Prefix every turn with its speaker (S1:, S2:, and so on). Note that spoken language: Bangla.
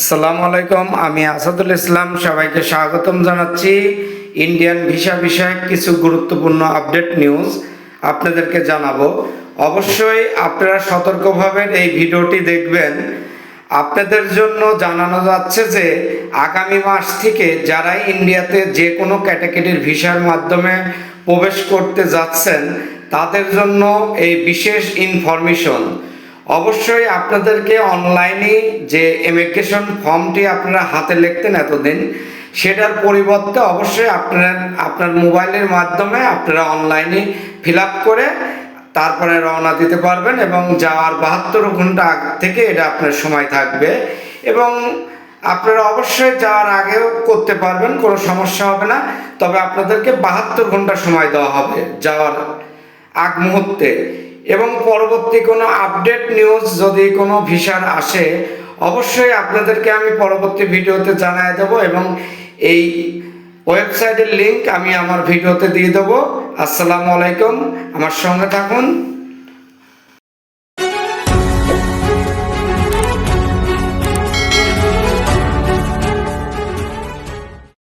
S1: আসসালামু আলাইকুম, আমি আসাদুল ইসলাম, সবাইকে স্বাগতম জানাচ্ছি। ইন্ডিয়ান ভিসা বিষয়ক কিছু গুরুত্বপূর্ণ আপডেট নিউজ আপনাদেরকে জানাব। অবশ্যই আপনারা সতর্কভাবে এই ভিডিওটি দেখবেন। আপনাদের জন্য জানানো যাচ্ছে যে, আগামী মাস থেকে যারা ইন্ডিয়াতে যে কোনো ক্যাটাগরির ভিসার মাধ্যমে প্রবেশ করতে যাচ্ছেন, তাদের জন্য এই বিশেষ ইনফরমেশন। অবশ্যই আপনাদেরকে অনলাইনে যে ইমিগ্রেশন ফর্মটি আপনারা হাতে লিখতেন এতদিন, সেটার পরিবর্তে অবশ্যই আপনার আপনার মোবাইলের মাধ্যমে আপনারা অনলাইনে ফিল করে তারপরে রওনা দিতে পারবেন এবং যাওয়ার বাহাত্তর ঘণ্টা আগ থেকে এটা আপনার সময় থাকবে। এবং আপনারা অবশ্যই যাওয়ার আগেও করতে পারবেন, কোনো সমস্যা হবে না। তবে আপনাদেরকে বাহাত্তর ঘণ্টা সময় দেওয়া হবে যাওয়ার। আগ মুহূর্তে। এবং পরবর্তী কোনো আপডেট নিউজ যদি কোনো ভিসার আসে, অবশ্যই আপনাদেরকে আমি পরবর্তী ভিডিওতে জানাই দেব এবং এই ওয়েবসাইটের লিংক আমি আমার ভিডিওতে দিয়ে দেবো। আসসালামু আলাইকুম। আমার সঙ্গে থাকুন।